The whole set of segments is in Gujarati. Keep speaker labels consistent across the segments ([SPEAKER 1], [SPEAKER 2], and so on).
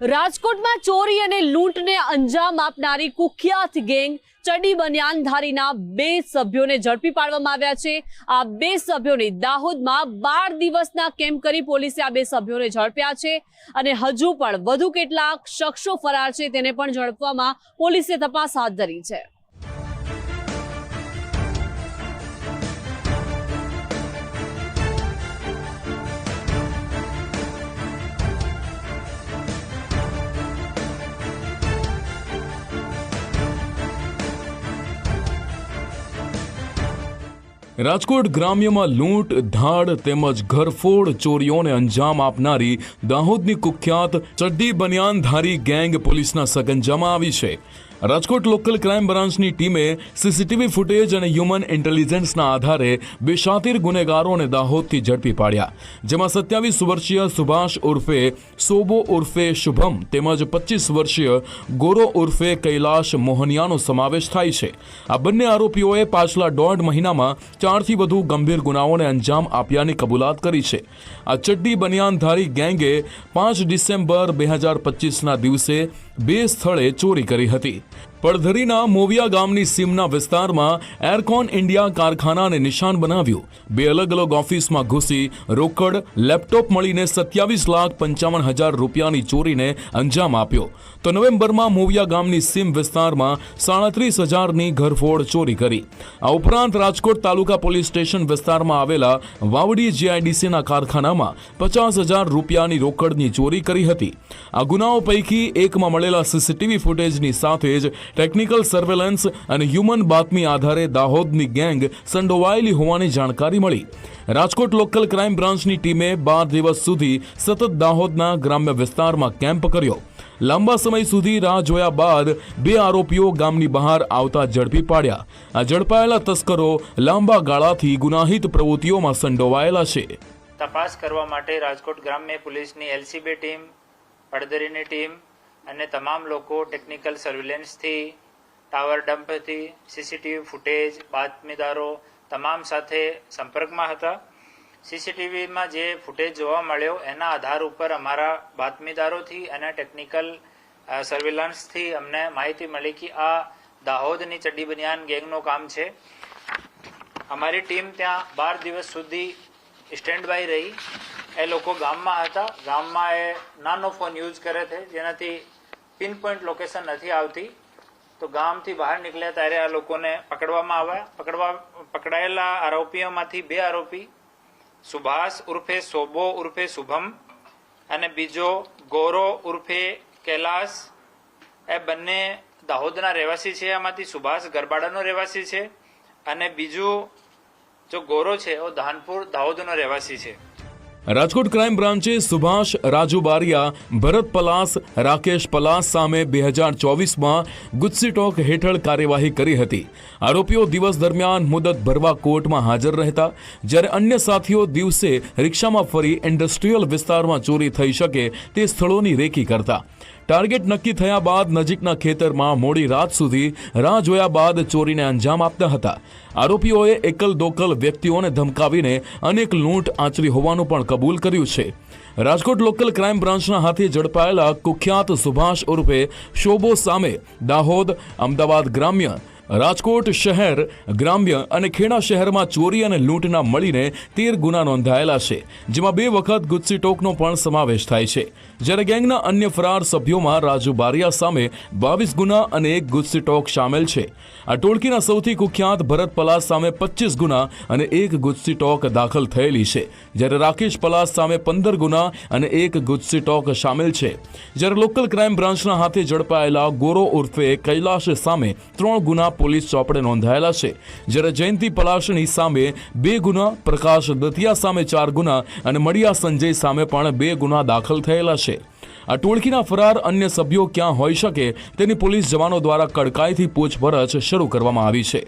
[SPEAKER 1] રાજકોટમાં ચોરી અને લૂંટને અંજામ આપનારી કુખ્યાત ગેંગ ચડી બનિયાનધારીના બે સભ્યોને ઝડપી પાડવામાં આવ્યા છે. આ બે સભ્યોને દાહોદમાં બાર દિવસના કેમ્પ કરી પોલીસે આ બે સભ્યોને ઝડપ્યા છે અને હજુ પણ વધુ કેટલાક શખ્સો ફરાર છે તેને પણ ઝડપવામાં પોલીસે તપાસ હાથ ધરી છે.
[SPEAKER 2] રાજકોટ ગ્રામ્યમાં લૂંટ ધાડ તેમજ ઘરફોડ ચોરીઓને અંજામ આપનારી દાહોદની કુખ્યાત ચડ્ડી બનિયાનધારી ગેંગ પોલીસના સગંજામાં આવી છે. રાજકોટ લોકલ ક્રાઇમ બ્રાન્ચની ટીમે સીસીટીવી ફૂટેજ અને હ્યુમન ઇન્ટેલિજન્સના આધારે બે શાતિર ગુનેગારોને દાહોદથી ઝડપી પાડ્યા, જેમાં સત્યાવીસ વર્ષીય સુભાષ ઉર્ફે સોબો ઉર્ફે શુભમ તેમજ પચીસ વર્ષીય ગોરો ઉર્ફે કૈલાશ મોહનિયાનો સમાવેશ થાય છે. આ બંને આરોપીઓએ પાછલા દોઢ મહિનામાં ચારથી વધુ ગંભીર ગુનાઓને અંજામ આપ્યાની કબૂલાત કરી છે. આ ચડ્ડી બનિયાનધારી ગેંગે પાંચ ડિસેમ્બર બે હજાર પચીસના દિવસે બે સ્થળે ચોરી કરી હતી. પડધરીના મોવિયા ગામની સીમના વિસ્તારમાં એરકોન ઇન્ડિયા કારખાનાને નિશાન બનાવ્યું. બે અલગ અલગ ઓફિસમાં ઘૂસી રોકડ, લેપટોપ મળીને સત્યાવીસ લાખ પંચાવન હજાર રૂપિયાની ચોરીને અંજામ આપ્યો. તો નવેમ્બરમાં મોવિયા ગામની સીમ વિસ્તારમાં સાડત્રીસ હજારની ઘરફોડ ચોરી કરી. આ ઉપરાંત રાજકોટ તાલુકા પોલીસ સ્ટેશન વિસ્તારમાં આવેલા વાવડી જીઆઈડીસીના કારખાનામાં પચાસ હજાર રૂપિયાની રોકડની ચોરી કરી હતી. આ ગુનાઓ પૈકી એકમાં મળેલા સીસીટીવી ફૂટેજની સાથે જ ટેકનિકલ સર્વેલન્સ અને હ્યુમન બાતમી આધારે દાહોદની ગેંગ સંડોવાયેલી હોવાની જાણકારી મળી. રાજકોટ લોકલ ક્રાઇમ બ્રાન્ચની ટીમે બાર દિવસ સુધી સતત દાહોદના ગ્રામ્ય વિસ્તારમાં કેમ્પ કર્યો. લાંબા સમય સુધી રાહ જોયા બાદ બે આરોપીઓ ગામની બહાર આવતા ઝડપી પાડ્યા. આ ઝડપાયેલા તસ્કરો લાંબા ગાળાથી ગુનાહિત પ્રવૃત્તિઓમાં સંડોવાયેલા છે.
[SPEAKER 3] તપાસ કરવા માટે રાજકોટ ગ્રામ્ય પોલીસની એલસીબી ટીમ, પડદરીની ટીમ અને તમામ લોકો ટેકનિકલ સર્વેલન્સથી ટાવર ડમ્પથી સીસીટીવી ફૂટેજ બાતમીદારો તમામ સાથે સંપર્કમાં હતા. સીસીટીવીમાં જે ફૂટેજ જોવા મળ્યો, એના આધાર ઉપર અમારા બાતમીદારોથી અને ટેકનિકલ સર્વેલન્સથી અમને માહિતી મળી કે આ દાહોદની ચડ્ડી બનિયાન ગેંગનું કામ છે. અમારી ટીમ ત્યાં બાર દિવસ સુધી સ્ટેન્ડ બાય રહી. એ લોકો ગામમાં હતા. ગામમાં એ નાનો ફોન યુઝ કરે છે, જેનાથી પિન પોઈન્ટ લોકેશન નથી આવતી, તો ગામથી બહાર નીકળ્યા ત્યારે આ લોકોને પકડવામાં આવ્યા. પકડવા, પકડાયેલા આરોપીઓમાંથી બે આરોપી, સુભાષ ઉર્ફે સોબો ઉર્ફે શુભમ અને બીજો ગોરો ઉર્ફે કૈલાસ. એ બંને દાહોદના રહેવાસી છે એમાંથી સુભાષ ગરબાડાનો રહેવાસી છે અને બીજું જો ગોરો છે, એ ધાનપુર દાહોદનો રહેવાસી છે.
[SPEAKER 2] રાજકોટ ક્રાઇમ બ્રાન્ચે સુભાષ રાજુ બારિયા ભરત પલાસ, રાકેશ પલાસ સામે બે હજાર ચોવીસમાં ગુજસીટોક હેઠળ કાર્યવાહી કરી હતી. આરોપીઓ દિવસ દરમિયાન મુદત ભરવા કોર્ટમાં હાજર રહેતા. જ્યારે અન્ય સાથીઓ દિવસે રિક્ષામાં ફરી ઇન્ડસ્ટ્રીયલ વિસ્તારમાં ચોરી થઈ શકે તે સ્થળોની રેકી કરતા. ટાર્ગેટ નક્કી થયા બાદ નજીકના ખેતરમાં મોડી રાત સુધી રાહ જોયા બાદ ચોરીને અંજામ આપતા હતા. આરોપીઓએ એકલ દોકલ વ્યક્તિઓને ધમકાવીને અનેક લૂંટ આચરી હોવાનું પણ કબૂલ કર્યું છે. રાજકોટ લોકલ ક્રાઇમ બ્રાન્ચના હાથે ઝડપાયેલા કુખ્યાત સુભાષ ઉર્ફે શોબો સામે દાહોદ, અમદાવાદ ગ્રામ્ય રાજકોટ શહેર, ગ્રામ્ય અને ખેડા શહેરમાં ચોરી અને લૂંટના મળીને તેર ગુના નોંધાયેલા છે, જેમાં બે વખત ગુજસી ટોકનો પણ સમાવેશ થાય છે. જ્યારે ગેંગના અન્ય ફરાર સભ્યોમાં રાજુ બારિયા સામે બાવીસ ગુના અને એક ગુજસી ટોક સામેલ છે. આ ટોળકીના સૌથી કુખ્યાત ભરત પલાસ સામે પચીસ ગુના અને એક ગુજસી ટોક દાખલ થયેલી છે. જ્યારે રાકેશ પલાસ સામે પંદર ગુના અને એક ગુજસી ટોક સામેલ છે. જ્યારે લોકલ ક્રાઇમ બ્રાન્ચના હાથે ઝડપાયેલા ગોરો ઉર્ફે કૈલાશ સામે ત્રણ ગુના પોલીસ ચોપડે નોંધાયેલા છે. જ્યારે જયંતિ પલાસણી સામે બે ગુના, પ્રકાશ દતિયા સામે ચાર ગુના અને મળિયા સંજય સામે પણ બે ગુના દાખલ થયેલા છે. આ ટોળકીના ફરાર અન્ય સભ્યો ક્યાં હોઈ શકે તેની પોલીસ જવાનો દ્વારા કડકાઈથી પૂછપરછ શરૂ કરવામાં આવી છે.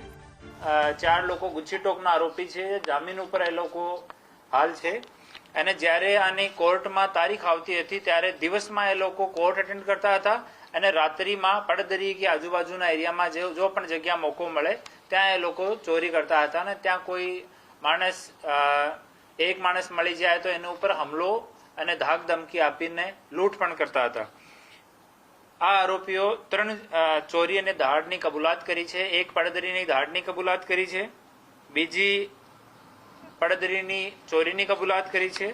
[SPEAKER 3] ચાર લોકો ગુચ્છીટોકના આરોપી છે. જામીન ઉપર એ લોકો હાલ છે. અને જ્યારે આની કોર્ટમાં તારીખ આવતી હતી, ત્યારે દિવસમાં એ લોકો કોર્ટ અટેન્ડ કરતા હતા અને રાત્રિમાં પડદરી કે આજુબાજુના એરિયામાં જે જો પણ જગ્યા મોકો મળે, ત્યાં એ લોકો ચોરી કરતા હતા અને ત્યાં કોઈ માણસ એક માણસ મળી જાય તો એના ઉપર હમલો અને ધાક ધમકી આપીને લૂંટ પણ કરતા હતા. આ આરોપીઓ ત્રણ ચોરી અને દહાડની કબૂલાત કરી છે. એક પડદરીની દહાડની કબૂલાત કરી છે. બીજી પડદરીની ચોરીની કબૂલાત કરી છે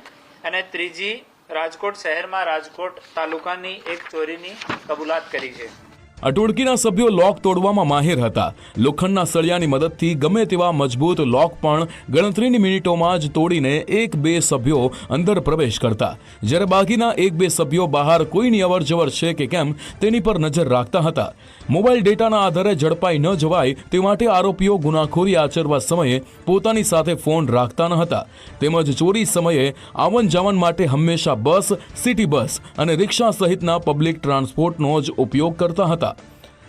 [SPEAKER 3] અને ત્રીજી રાજકોટ શહેરમાં રાજકોટ તાલુકાની એક ચોરીની કબૂલાત કરી છે.
[SPEAKER 2] આ સભ્યો લોક તોડવામાં માહિર હતા. લોખંડના સળિયાની મદદથી ગમે તેવા મજબૂત લોક પણ ગણતરીની મિનિટોમાં જ તોડીને એક બે સભ્યો અંદર પ્રવેશ કરતા. જ્યારે બાકીના એક બે સભ્યો બહાર કોઈની અવરજવર છે કે કેમ તેની પર નજર રાખતા હતા. મોબાઈલ ડેટાના આધારે ઝડપાઈ ન જવાય તે માટે આરોપીઓ ગુનાખોરી આચરવા સમયે પોતાની સાથે ફોન રાખતા ન હતા. તેમજ ચોરી સમયે આવન જાવન માટે હંમેશા બસ, સિટી બસ અને રિક્ષા સહિતના પબ્લિક ટ્રાન્સપોર્ટનો જ ઉપયોગ કરતા હતા.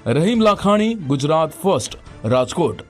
[SPEAKER 2] રહીમ લાખાણી ગુજરાત ફર્સ્ટ રાજકોટ.